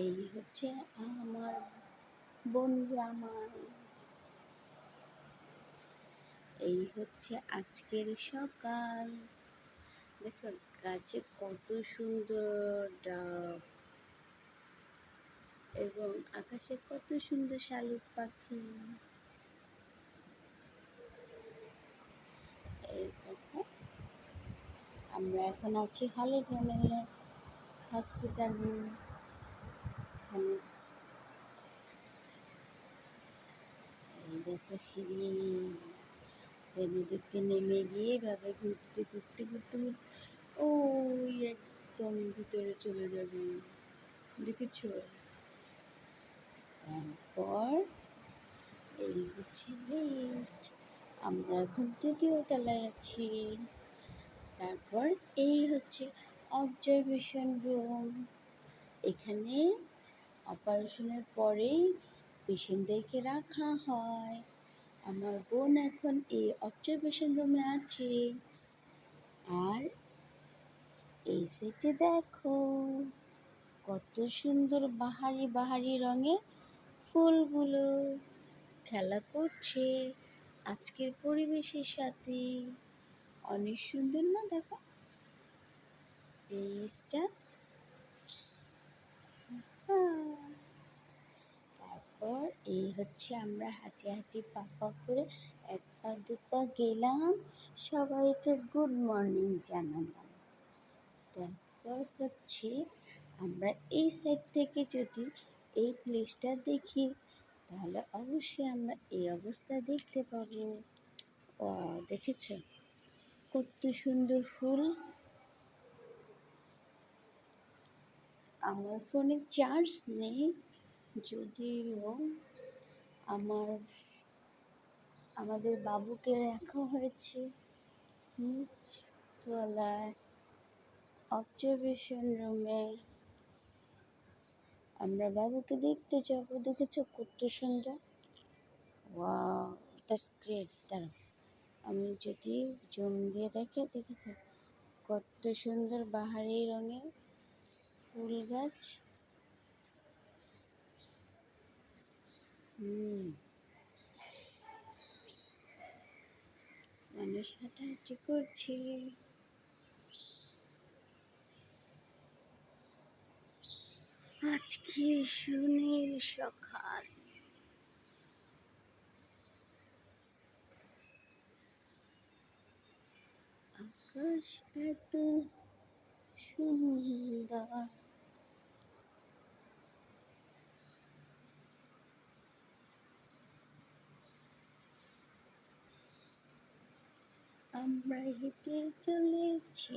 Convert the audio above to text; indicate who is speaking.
Speaker 1: এই হচ্ছে আমার বোন জামাই। এই হচ্ছে আজকের সকাল। দেখো, গাছে কত সুন্দর ডাব এবং আকাশে কত সুন্দর শালিক পাখি। এই আমরা এখন আছি হলে ফ্যামিলি হসপিটালে এখানে এই দেখো সিঁড়ি এনে দেখতে নেমে গিয়ে এভাবে ঘুরতে ঘুরতে ঘুরতে ঘুরতে, ওই একদম ভিতরে চলে যাবে। দেখেছ? তারপর এই হচ্ছে লিফট আমরা এখন তৃতীয় তলায় আছি। তারপর এই হচ্ছে অবজারভেশন রুম এখানে অপারেশনের পরেই পেশেন্টদেরকে রাখা হয়। আমার বোন এখন এই অবজারভেশন রুমে আছে। আর এই সেটে দেখো কত সুন্দর বাহারি বাহারি রঙের ফুলগুলো খেলা করছে আজকের পরিবেশের সাথে। অনেক সুন্দর না দেখো? পেজটা তারপর এই হচ্ছে আমরা হাঁটি হাঁটি পা পা করে এক পা, দু পা গেলাম। সবাইকে গুড মর্নিং জানালাম। তারপর হচ্ছে আমরা এই সাইড থেকে যদি এই প্লেসটা দেখি, তাহলে অবশ্যই আমরা এই অবস্থা দেখতে পাবো। দেখেছ? কত সুন্দর ফুল। আমার ফোনে চার্জ নেই, যদিও আমার, আমাদের বাবুকে রাখা হয়েছে। অবজারভেশন রুমে আমরা বাবুকে দেখতে যাব, দেখেছ কত সুন্দর? দাঁড়াও। আমি যদি জুম দিয়ে দেখে, দেখেছ কত সুন্দর বাহারি রঙের ফুল গাছ? মানুষ হাঁটাহাঁটি আজকে সুনীল সকাল। আকাশ এত সুন্দর। আমরা হেঁটে চলেছি।